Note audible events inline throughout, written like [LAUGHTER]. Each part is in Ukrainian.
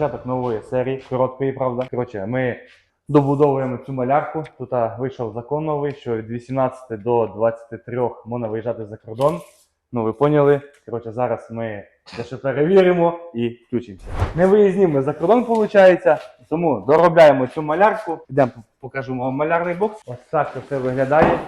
початок нової серії, короткої, правда. Коротше, ми добудовуємо цю малярку. Тут вийшов закон новий, що від 18 до 23 можна виїжджати за кордон. Ну, ви поняли. Коротше, зараз ми дещо перевіримо і включимося. Не виїзні ми за кордон, виходить. Тому доробляємо цю малярку. Йдемо покажемо вам малярний бокс. Ось так це все виглядає.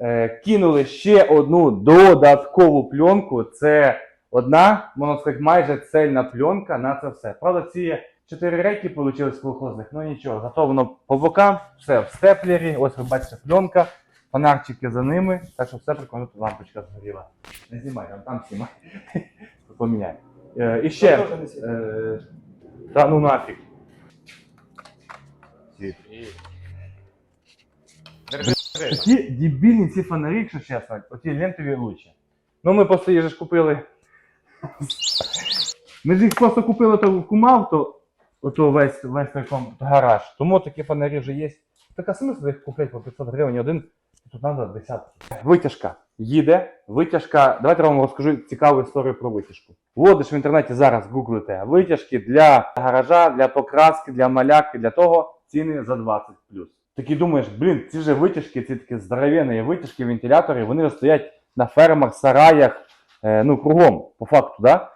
Е, кинули ще одну додаткову пленку. Це одна, можна сказати, майже цельна пленка на це все. Правда, ці чотири рейки вийшли колхозних, ну нічого, зато воно по бокам, все в степлері. Ось ви бачите пленка, фонарчики за ними, так що все прикольно, тут лампочка згоріла. Не знімай, там, там знімай. [LAUGHS] Поміняй. Е, і ще. Е, та ну нафіг. Такі дебільні ці фонарі, якщо чесно, оті лентові лучі. Ну ми просто їх ж купили. Ми ж їх просто купили то в ото весь, весь той ком- гараж. Тому такі фонарі вже є. Така смисл їх купляти по 500 гривень один, тут треба десятки. Витяжка їде. Витяжка. Давайте я вам розкажу цікаву історію про витяжку. Вводиш в інтернеті зараз, гуглите витяжки для гаража, для покраски, для малярки, для того ціни за 20 плюс. Такий думаєш, блін, ці ж витяжки, ці такі здоровенні витяжки, вентилятори, вони ж стоять на фермах, сараях, ну кругом, по факту, да?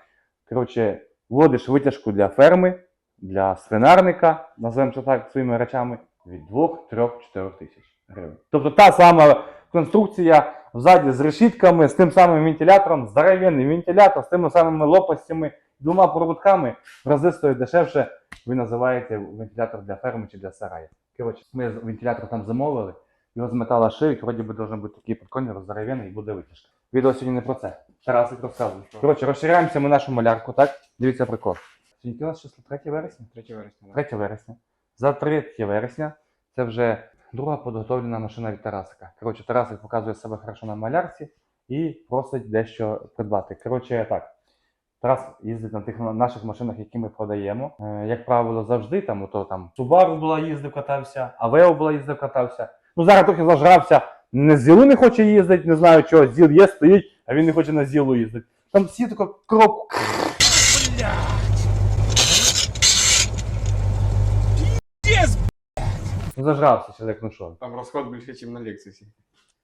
Коротше, вводиш витяжку для ферми, для свинарника, називаємо це так своїми речами, від 2, 3, 4 тисяч гривень. Тобто та сама конструкція ззаді з решітками, з тим самим вентилятором, здоровенний вентилятор, з тими самими лопастями, двома проводками, в рази стоїть дешевше, ви називаєте вентилятор для ферми чи для сараю. Коротше, ми вентилятор там замовили, його з метала шиють, вроді би должен бути такий прикольний, здоровенний і буде витяжка. Відео сьогодні не про це. Тарасик розказує. Коротше, розширяємося ми нашу малярку, так? Дивіться прикол. Сьогодні у нас число 3 вересня? 3 вересня. 3 вересня. За 3 вересня це вже друга підготовлена машина від Тарасика. Коротше, Тарасик показує себе хорошо на малярці і просить дещо придбати. Коротше, так. Тарас їздить на тих наших машинах, які ми продаємо. Е, як правило, завжди там, ото там Subaru була їздив, катався, Aveo була їздив, катався. Ну зараз трохи зажрався. Не зілу не хоче їздити, не знаю чого. Зіл є, стоїть, а він не хоче на зілу їздити. Там всі тако крок. Ну, Зажрався чоловік, ну що. Там розход більше, ніж на Лексусі.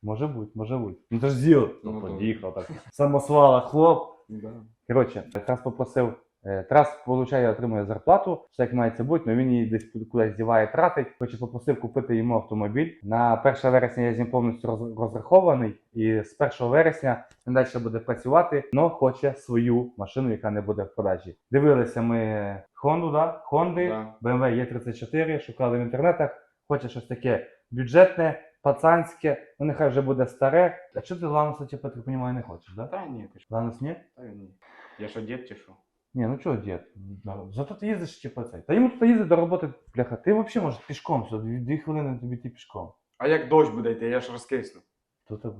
Може бути, може бути. Ну то ж зіл. Ну, Ну, да. поїхав так. Самосвала, хлоп. Да. Коротше, Тарас попросив. Е, Тарас получає, отримує зарплату, все як має це бути, але він її десь кудись діває, тратить. Хоче попросив купити йому автомобіль. На 1 вересня я з ним повністю роз- розрахований, і з 1 вересня він далі буде працювати, але хоче свою машину, яка не буде в продажі. Дивилися ми Honda, да? Honda, Да. BMW E34, шукали в інтернетах, хоче щось таке бюджетне, пацанське, ну нехай вже буде старе. А що ти Лануса, типу, розумію, не хочеш, да? Та ні, ти? Ланус ні? Та ні. Я що, дід чи що? Ні, ну чого дід? Зато ти їздиш, типу, цей. Та йому тут їздить до роботи, бляха. Ти взагалі можеш пішком сюди, дві, хвилини тобі йти пішком. А як дощ буде йти, я ж розкисну. Тебе.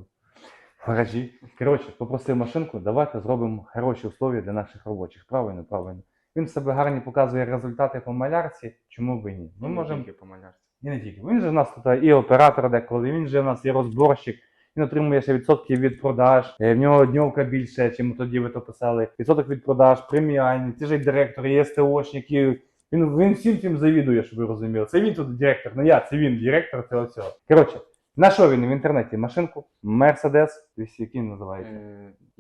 Гаражі. Коротше, попросив машинку, давайте зробимо хороші условия для наших робочих. Правильно, правильно. Він себе гарні показує результати по малярці, чому б і ні. Ми Ну, можемо тільки по малярці. І не тільки. Він же в нас тут і оператор деколи, він же в нас і розборщик. Він отримує ще відсотки від продаж. Е, В нього днівка більше, чим тоді ви то писали. Відсоток від продаж, преміальні, ті ж і директор, і СТОшник. Він, він всім цим завідує, щоб ви розуміли. Це він тут директор, не я, це він директор цього всього. Коротше, знайшов він в інтернеті машинку Mercedes, який він називається?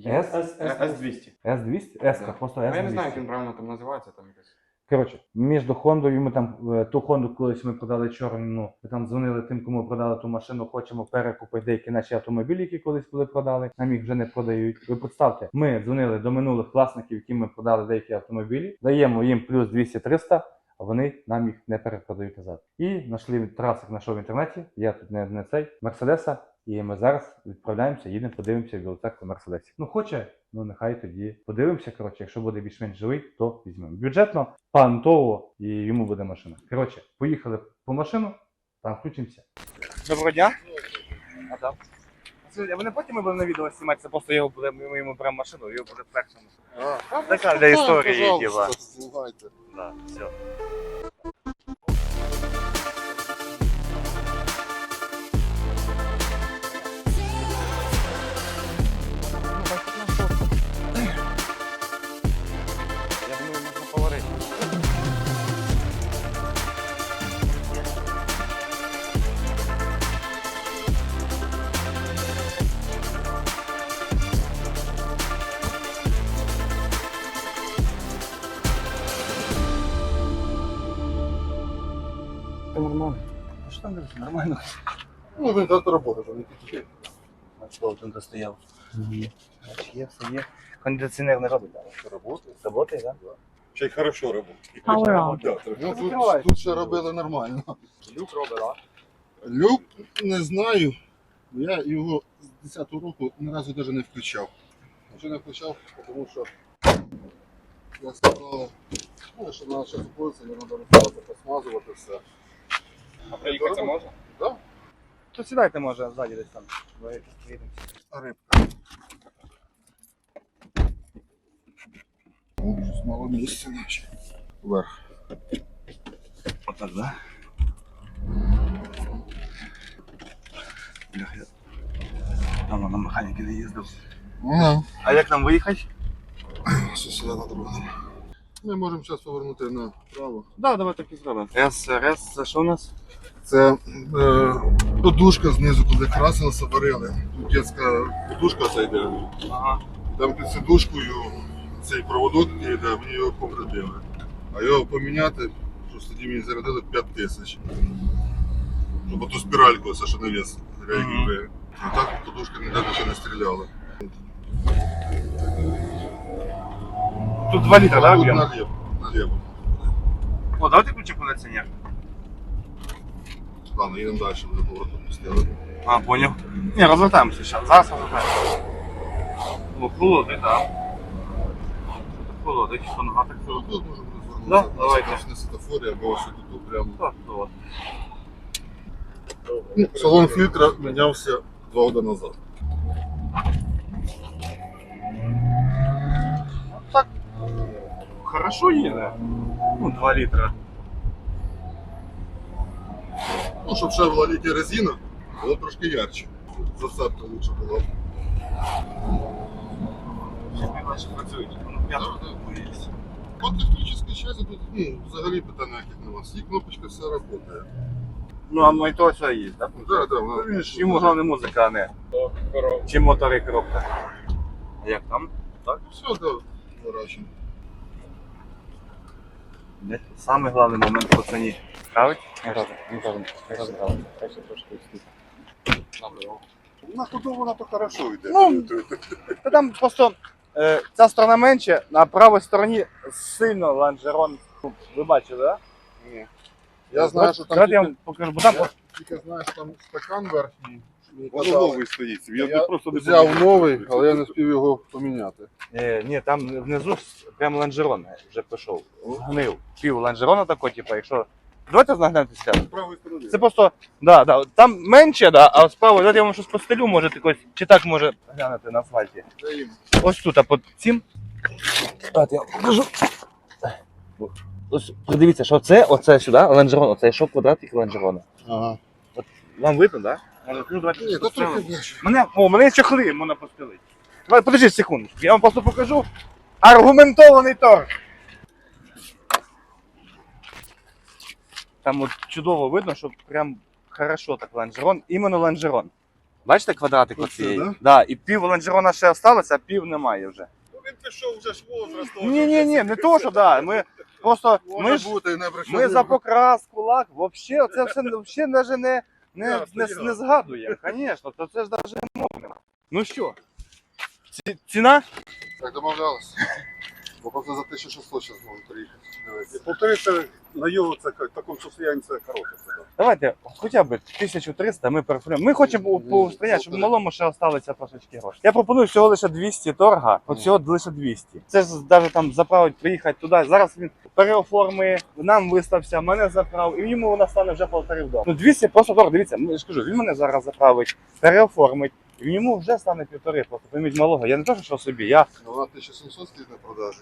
Е, С? С200. S200? S, Да. просто Ну, S200. Я не знаю, як він правильно там називається, там якось. Коротше, між Хондою ми там е, ту Хонду колись ми продали чорну. Ми там дзвонили тим, кому продали ту машину. Хочемо перекупити деякі наші автомобілі, які колись були продали. Нам їх вже не продають. Ви представте, ми дзвонили до минулих власників, яким ми продали деякі автомобілі. Даємо їм плюс 200-300, а вони нам їх не перепродають назад. І знайшли трасик знайшов в інтернеті. Я тут не, не цей Мерседеса. І ми зараз відправляємося, їдемо, подивимося в Білоцеркву Мерседесі. Ну хоче, ну нехай тоді подивимося. Коротше, якщо буде більш-менш живий, то візьмемо. Бюджетно, пантово, і йому буде машина. Коротше, поїхали по машину, там включимося. Доброго дня. Адам. Ви не потім ми будемо на відео знімати, це просто його буде, ми йому беремо машину, його буде перша машина. Така для історії, типа. Да, все. Кондиціонер? Нормально. Ну, він так робота, то не. Що він достояв? Бач, Є, все є. Кондиціонер не робить, так? Це робота. Работає, так? Ще й хорошо робить. Power on. Да, трохи. Ну, тут, тут ще робили нормально. Люк робить, так? Люк не знаю. Я його з 10-го року ні разу навіть не включав. А Чого не включав? Тому що я сказав, ну, що треба ще зупинитися, не треба розставити, посмазувати все. А приїхати можна? То сідайте, може, ззаді десь там. Рибка. Ну, мало місця наче. Вверх. Отак, да? Бляха, я давно на механіки не їздив. Ну, А як нам виїхати? що сюди треба було. Ми можемо зараз повернути направо. Да, давай так і зробимо. Раз, це що у нас? Це е, подушка знизу, коли красилося, варили. Тут дитяча подушка ця йде. Ага. Там під сидушкою цей проводок йде, мені його повредили. А його поміняти, що тоді мені зарядили 5 тисяч. Щоб ту спіральку, це що на вес реагує. А так подушка ніде нічого не стріляла. Тут 2 літра, да, Тут об'єм? наліво. наліво. О, давайте ключик кондиціонер. Ладно, їдемо далі, вже поворотом пустили. А, понял. Не, розвертаємося зараз. Зараз розвертаємося. О, холодний, так. Холодний, що нога так Ну, Тут. Да, давайте. На світофорі або ось тут прямо. Так, холодний. Ну, Салон фільтра мінявся два роки назад. Хорошо їде. Ну, 2 літра. Ну, щоб ще була літня резина, було трошки ярче. Засадка лучше була. Ще працюють. Ну. По технічній часті тут ну, взагалі питань ніяких нема. Всі кнопочки все працює. Ну, а мой то все є, так? Да, да, вона- ж Йому головне музика, а не чи мотор і коробка. А як там? Так? Все, да, вирощено. Самий головний момент по ціні. Править? На ходу вона то хорошо йде. Ну, Та там просто е, ця сторона менше, на правій стороні сильно лонжерон. Ну, Ви бачили, так? Ні. Я знаю, що там Давайте я вам покажу, бо там я тільки знаю, що там стакан верхній. Воно казали. новий стоїть. Я, Я просто не взяв новий, але я не встиг його поміняти. Е, ні, там внизу прям лонжерон вже пішов. Гнив. Пів лонжерона тако, типу, якщо. Давайте знаглянутися. З правої сторони. Це просто, да, да, там менше, да, а справа, давайте я вам щось постелю, може якось, чи так може глянути на асфальті. Ось тут, а під цим. Давайте я вам покажу. Ось подивіться, що це, оце сюди, лонжерон, оце йшов квадратик лонжерона. Ага. Вам видно, так? Да? Давайте Ні, то трохи ближче. Мене, о, мене чехли можна постелити. Давай, подожди секунду. Я вам просто покажу. Аргументований торг. Там от чудово видно, що прям хорошо так лонжерон. Іменно лонжерон. Бачите квадратик Оце, оцієї? да? Да, і пів лонжерона ще осталося, а пів немає вже. Ну, Він пішов вже ж возраст. Ні, ні, ні, не то, що да. Ми просто ми Може ж бути, не прийшов. ми за покраску, лак, вообще, це все вообще навіть не, не, Да, не, не згадуємо, звісно, то це ж навіть мовно. Ну що, ці- ціна? Так домовлялися. Бо просто за 1600 зараз можемо приїхати. Дивись. Повториться на його це в такому состоянні це хороше. Давайте хоча б 1300 ми переформуємо. Ми хочемо Ні, щоб малому ще осталося трошечки грошей. Я пропоную всього лише 200 торга, от всього лише 200. Це ж навіть там заправить, приїхати туди. Зараз він переоформує, нам вистався, мене заправив, і йому вона стане вже полтори вдома. Ну 200 просто торг, дивіться, я ж кажу, він мене зараз заправить, переоформить. І йому вже стане півтори, просто поміть малого. Я не кажу, що собі. Я Ну, Вона 1700 стоїть на продажі.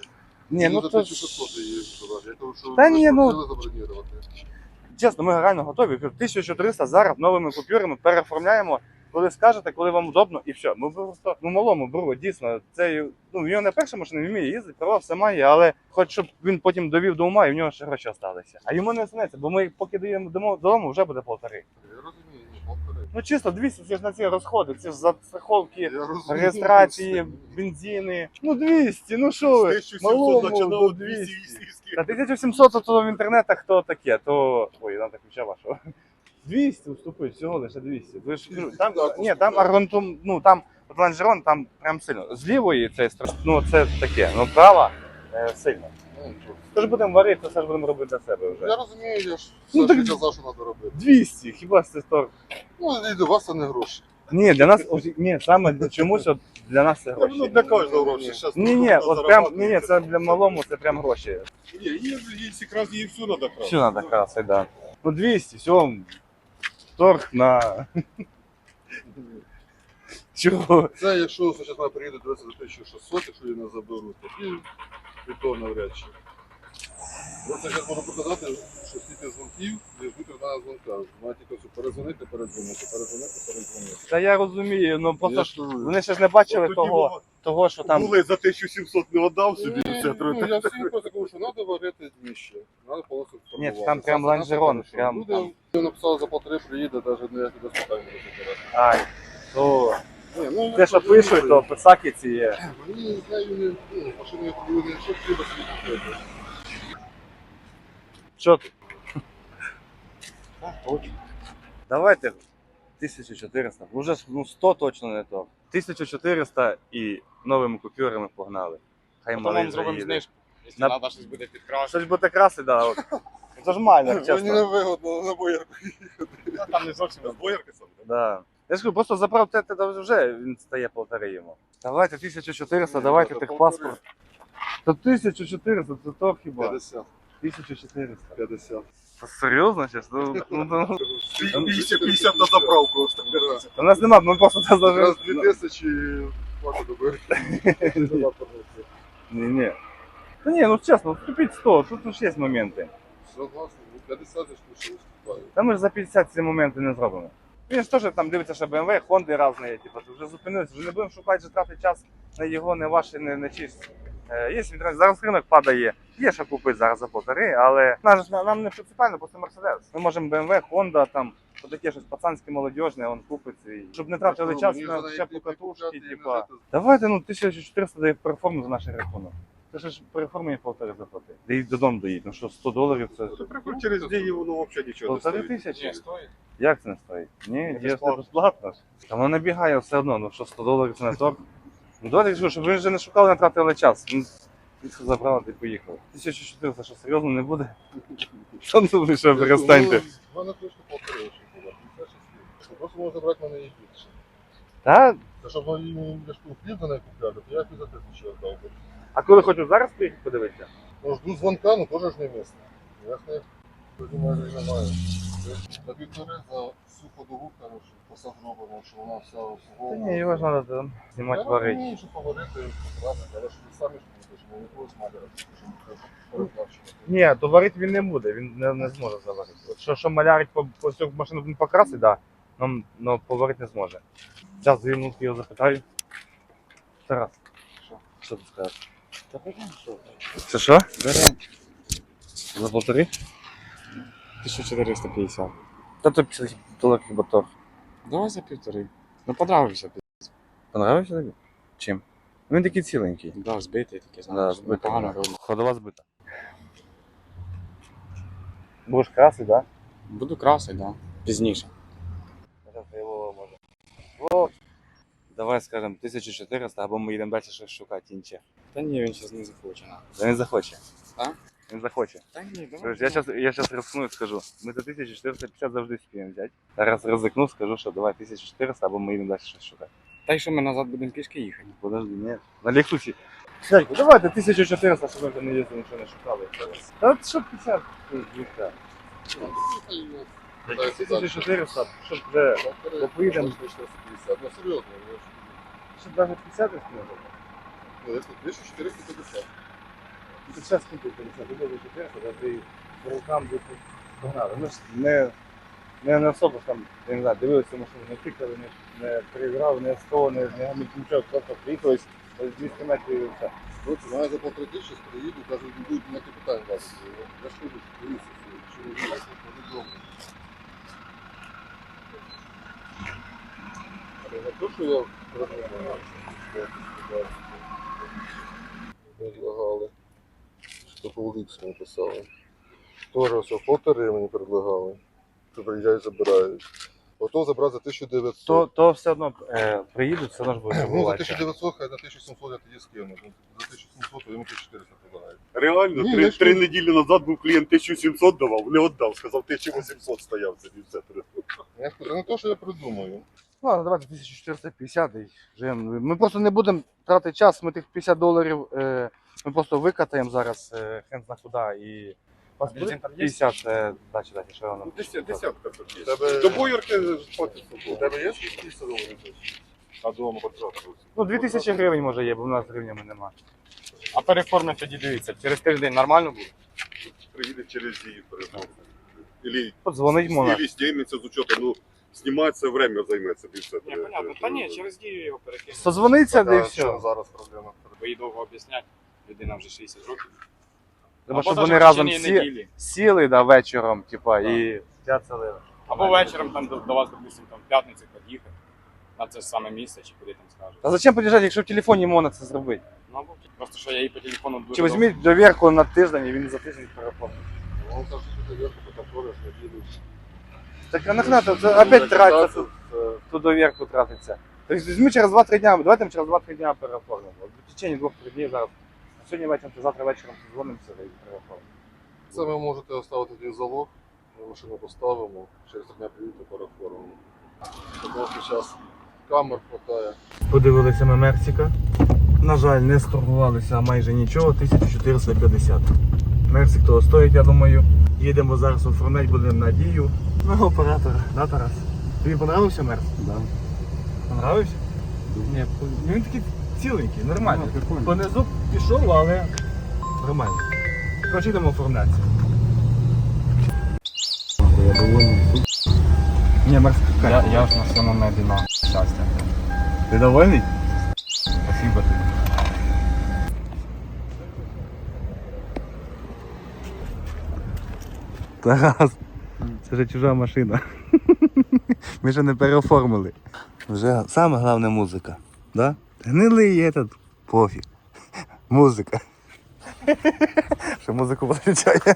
ні, ну то 1600 її продажі. Я кажу, що Та ні, ну- хотіли забронювати. чесно, ми реально готові. 1300 зараз новими купюрами переоформляємо. Коли скажете, коли вам удобно, і все. Ми просто ну малому беру, дійсно. Це ну в нього не перша машина, він вміє їздити, права все має, але хоч щоб він потім довів до ума, і в нього ще гроші залишилися. А йому не сниться, бо ми поки даємо домо- додому, вже буде полтори. Я розумію. Ну чисто 200, це ж на ці розходи, це ж за страховки, Я розумію. реєстрації, бензини. Ну 200, ну що ви? 1700 Малому 200. 200 Та 1700 то в інтернетах то таке, то. Ой, нам так ключа вашого. 200 уступи, всього лише 200. Ви ж кажу, там, ні, там аргонтум, ну там от лонжерон, там прям сильно. З лівої це стра- ну це таке, ну права е, сильно. Ну. Це ж будемо варити, це ж будемо робити для себе вже. Я розумію, я ж Ну, все так- ж казав, що треба робити. 200, хіба ж це торг? Ну, і до вас це не гроші. Ні, для нас, ось, ні, саме для чомусь от для нас це Ну, для кожного гроші. Щас Ні, ні, хто от прям, ні, ні, це для малому, це прям гроші. Ні, їй, їй якраз їй всю треба красти. Все надо красить, да. Ну 200, все, торг на... [LAUGHS] Чого? Це якщо дивитися за 1600, якщо її не заберуть, тоді і то навряд чи. Я зараз можу показати, що стільки дзвонків, і ждуть від дзвонка. Вона тільки все перезвонити, передзвонити, передзвонити, передзвонити. Та я розумію, ну просто Я ж ж вони ще ж не бачили От тоді того, Вова того, що там. Були за 1700 не віддав собі, і все ну, я всім просто кажу, що треба варити дніще. Треба повністю Ні, формувати. там прям Це лонжерон, наше, прям Люди, там. я написав за полтори приїде, навіть не без питань не розбирати. Ай, то ну, те, що пишуть, то писаки ці є. Мені ну, не що треба собі купити. Що? Давайте 1400. Уже ну 100 точно не то. 1400 і новими купюрами погнали. Хай Потім малий вам зробимо заїде. знижку. Якщо На- треба щось буде підкрашено. Щось буде краси, да. От. Це ж мально, Мені не чесно. вигодно на боярку. Там не зовсім З боярки сам. так? Да. Я ж кажу, просто заправте те вже він стає полтори йому. Давайте 1400, давайте Ні, техпаспорт. Та 1400, це то хіба? 50. 1400. 50. Та серйозно зараз? [LAUGHS] Ну, ну, ну, 50 50 на заправку. у нас нема, ми просто це Раз зараз. 2000 хватить до боярки. Ні, ні. Та ні, ну чесно, вступіть 100, тут ж є моменти. Согласен, ну 50 ж лише виступаю. Та ми ж за 50 ці моменти не зробимо. Він ж теж там дивиться, що BMW, Honda різні, типу, вже зупинилися, вже не будемо шукати, вже тратити час на його, не ваші, не, не чиїсь. Е, Є в зараз ринок падає, є що купити зараз за полтори, але нам, нам не принципіально, просто Mercedes. Ми можемо BMW, Honda, там, таке щось пацанське молодіжне, он купить свій. Щоб не тратили час на навіть катушки, типа. Давайте, ну, 1400 дає переформу за наш рахунок. Це ж переформує полтори заплати. Де й додому доїдь. Ну що, 100 доларів це. Ну, Приходь через дії, воно взагалі нічого не Полтори стоїть. тисячі? Ні, стоїть. Як це не стоїть? Ні, є безплатно. безплатно ж. Та воно набігає все одно, ну що 100 доларів це не торг. Ну давайте кажу, щоб ви вже не шукали, не тратили час. Ну, Ти забрали, ти поїхав. 1400, що серйозно не буде? [LAUGHS] Що ну ви що перестаньте? У мене трошки полтори ще було. Просто можна брати мене і більше. Та? Та щоб вони я ж тут хліб неї купляли, то я б і за тисячу віддав би. А коли хочу зараз приїхати подивитися? Ну, жду дзвонка, ну теж ж не місце. Тоді майже немає. На півтори за всю ходову, коротше, посад робимо, що вона вся Та ні, його ж треба там знімати варити. розумію, що поварити, потрапити, але ж ви самі ж будете, що не якогось маляра, щоб переплачувати. Ні, то варити він не буде, він не, не зможе заварити. От що, що малярить по, по всю машину він покрасить, да, но, но поварити не зможе. Зараз дві минутки його запитаю. Тарас, що? Що ти скажеш? Та беремо, що? Це що? Беремо. За полтори? 1450. Та то 50 доларів. Давай за півтори. Ну, подравився. Понравився тобі? Чим? Він такий ціленький. Да, збитий такий, Да, знаєш. збитий. Непогано робить. Ходова збита. Будеш красити, так? Буду красити, да. Пізніше. Да? Його може. Давай скажемо 1400, або ми їдемо далі щось шукати інше. Та ні, він зараз не захоче. Та він захоче. А? Він захоче. Та ні, Слухай, Я сейчас, я сейчас рискну і скажу. Ми за 1450 завжди спіємо взяти. Зараз ризикну, скажу, що давай 1400, або ми їдемо далі щось шукати. Та й що ми назад будемо пішки їхати? Подожди, ні. На Лексусі. Сядьку, давайте 1400, щоб ми не їздили, нічого не шукали. Та що 50? Звідка? 1400, щоб вже, поїдемо. ну серйозно, я ж- щоб навіть 50 не зможемо. ну, якщо 1450. Ти зараз скільки 50, буде 400, да ти по рукам десь погнали. Ми ж не, не, не особо там, я не знаю, дивилися машину, не тикали, не, не переграли, не сково, не, не нічого, просто приїхались, 200 метрів і все. Короче, мене за полтори тисячі приїду, навіть не будуть ніякі питань вас. Я ж кажу, що дивіться, що ви знаєте, по-любому. Але не то, що я продумав, предлагали. Що по Оліксу написали. Тоже все, полтори мені предлагали. Що приїжджають, забирають. Ото забрати за 1900. То, то все одно е, приїдуть, все одно ж буде Ну, за бувати. 1900, хай на 1700 я тоді скину. Ну, За 1700 йому 1400 подають. Реально, Ні, три, я ж три не- неділі назад був клієнт 1700 давав, не віддав, сказав 1800 стояв це і все. Я скажу, не то, що я придумаю. Ну, ладно, давайте 1450 і. Ми просто не будемо тратити час, ми тих 50 доларів е, ми просто викатаємо зараз е, хрен зна куди і вас Бензин там є? 50 е, дачі, дачі, що воно. Десятка тут є. Тебе- До боярки хватить. У тебе є 300 доларів? А дома потратив. Ну, 2000 гривень може є, бо в нас гривнями нема. А переформи тоді дивіться, через тиждень нормально буде? Приїде через її. Или, Подзвонить можна. или зніметься з учету, ну, зніматися время займеться більше. Ні, понятно. Та ні, через дію його перекинути. Созвониться, де і все. Зараз проблема. Бо їй довго об'ясняти. Людина вже 60 років. Треба, Або щоб даже вони в разом течение сі... неділі. сіли да, вечором, типа, і взяться Або вечором там до, до вас, допустимо, там в п'ятницю під'їхати. На це ж саме місце, чи куди там скажуть. А зачем під'їжджати, якщо в телефоні можна це зробити? Ну, або просто що я їй по телефону дуже Чи візьміть довірку на тиждень і він за тиждень переформить. Ну, так що ти вверху, потім ходиш, не їдеш. Так а нахрена, це це опять тратиться тут, Це- ту довірку тратиться. Тобто візьми через 2-3 дня, давайте ми через 2-3 дня переоформимо. От В течение 2-3 днів зараз. Сьогодні вечором, то завтра вечором дзвонимося і переоформимо. Це ви можете оставити тоді залог, ми машину поставимо, через три дня приїдете переформимо. Трохи зараз камер хватає. Подивилися ми Мерсіка. На жаль, не сторгувалися майже нічого, 1450. Мерсик того стоїть, я думаю. Їдемо зараз оформляти, будемо надію на оператора. Да, Тарас? Тобі понравився Мерс? Да. Понравився? Ні, ну він такий ціленький, нормальний. Ну. Понизу пішов, але нормально. Коротше, йдемо оформлятися. Я довольний. Ні, Мерс, Я, я ж на всьому небі на щастя. ти довольний? Спасибо тобі. Тарас, це вже чужа машина. [LAUGHS] Ми ще не переоформили. Вже саме головне музика. Да? Гнилий этот пофіг. Музика. [LAUGHS] Що музику виключає.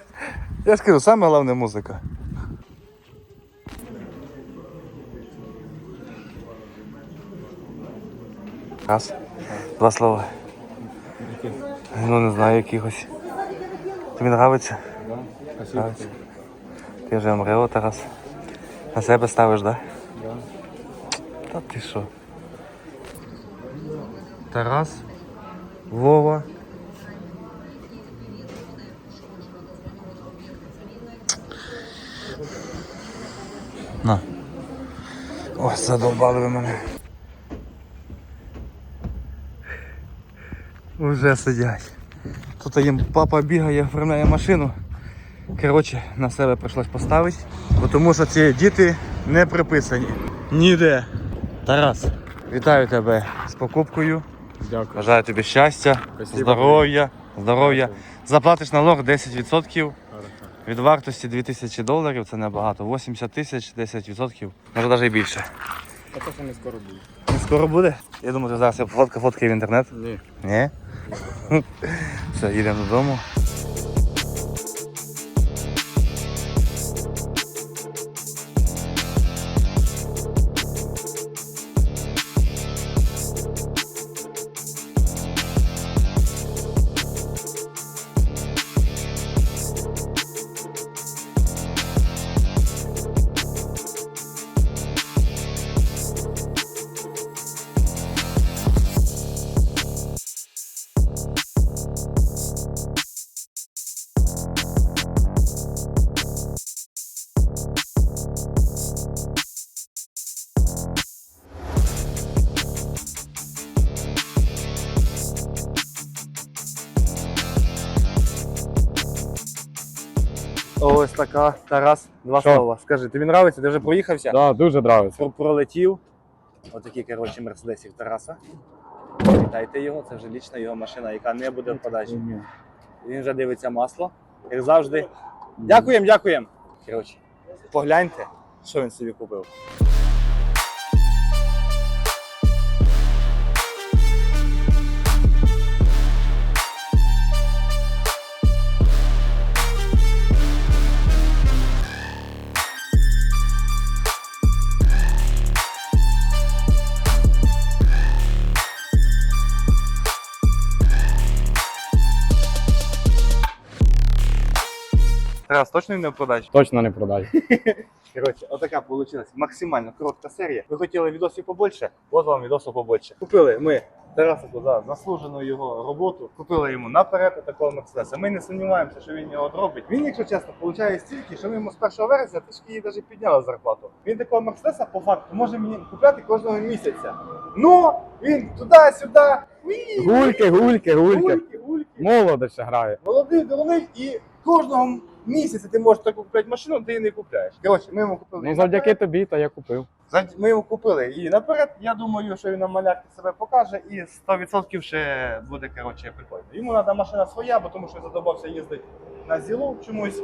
Я ж кажу, саме головне музика. Раз. Два слова. Ну не знаю якихось. Тобі? Спасибо тобі. Ти вже МРЕО, Тарас. На себе ставиш, да? Да. Та ти що? Тарас, Вова. На. Ось задовбали ви мене. Уже сидять. Тут їм папа бігає, оформляє машину. Коротше, на себе прийшлось поставити, тому що ці діти не приписані. Ніде. Тарас, вітаю тебе з покупкою. Дякую. Бажаю тобі щастя, Спасибо. здоров'я, здоров'я. Заплатиш налог 10% від вартості 2000 доларів, це небагато. 80 тисяч, 10%, може навіть і більше. Та це не скоро буде. Не скоро буде? Я думаю, ти зараз фотка фоткає в інтернет. Ні. Ні? [LAUGHS] Все, їдемо додому. Ось така, Тарас, два Що? слова. Скажи, тобі подобається? Ти вже проїхався? Да, дуже нравиться. Про- пролетів. Отакі, коротше, мерседесів Тараса. Вітайте його, це вже лічна його машина, яка не буде в подачі. Він вже дивиться масло, як завжди. Дякуємо, дякуємо. Коротше, погляньте, що він собі купив. Тарас, точно не в продажі? Точно не продай. [LAUGHS] Коротше, отака вийшла максимально коротка серія. Ви хотіли відосів побольше? От вам відосів побольше. Купили ми Тарасику за заслужену його роботу. Купили йому наперед такого Мерседеса. Ми не сумніваємося, що він його зробить. Він, якщо чесно, получає стільки, що ми йому з 1 вересня трішки її навіть підняли зарплату. Він такого Мерседеса по факту може мені купляти кожного місяця. Ну, він туди-сюди. Гульки, гульки, гульки. гульки, гульки. Молодо ще грає. Молодий, дурний і кожного місяця ти можеш таку купити машину, ти її не купляєш. Коротше, ми йому купили. Ну завдяки тобі, то я купив. Зад- Ми йому купили і наперед. Я думаю, що він на малярці себе покаже і 100% ще буде коротше прикольно. Йому треба машина своя, бо тому що задобався їздити на зілу чомусь.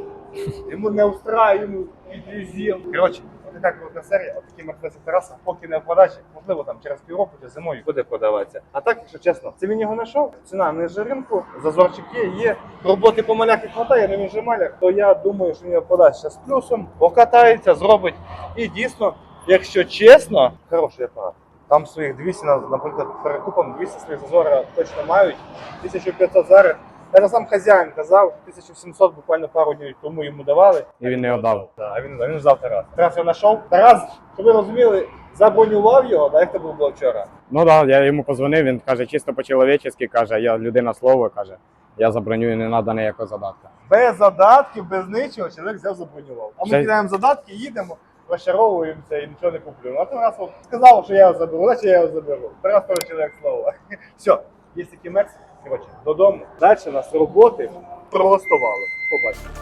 Йому не устраює, йому підвізів. Коротше, от така крута серія, от такі Мерседеси Тараса, поки не в продажі, можливо, там через півроку чи зимою буде продаватися. А так, якщо чесно, це він його знайшов. Ціна не ринку, зазорчик є, є. Роботи по малярки хватає, але він же маляр, то я думаю, що він його продасть з плюсом, покатається, зробить. І дійсно, якщо чесно, хороший апарат. Там своїх 200, на- наприклад, перекупом 200 своїх зазора точно мають, 1500 зараз. Це сам хазяїн казав, 1700 буквально пару днів тому йому давали. І він не віддав. Так, а він, а він взяв Тарас. Тарас його знайшов. Тарас, щоб ви розуміли, забронював його, так як це було вчора. Ну так, да, я йому позвонив, він каже, чисто по-чоловічески, каже, я людина слово, каже, я забронюю, не треба ніякого задатка. Без задатків, без нічого, чоловік взяв забронював. А ми Це- кидаємо задатки, їдемо, розчаровуємося і нічого не куплюємо. А Тарас сказав, що я його заберу, значить я його заберу. Тарас теж чоловік слово. [LAUGHS] Все, є такий мекс, коротше, додому. Далі нас роботи проластували. Побачимо.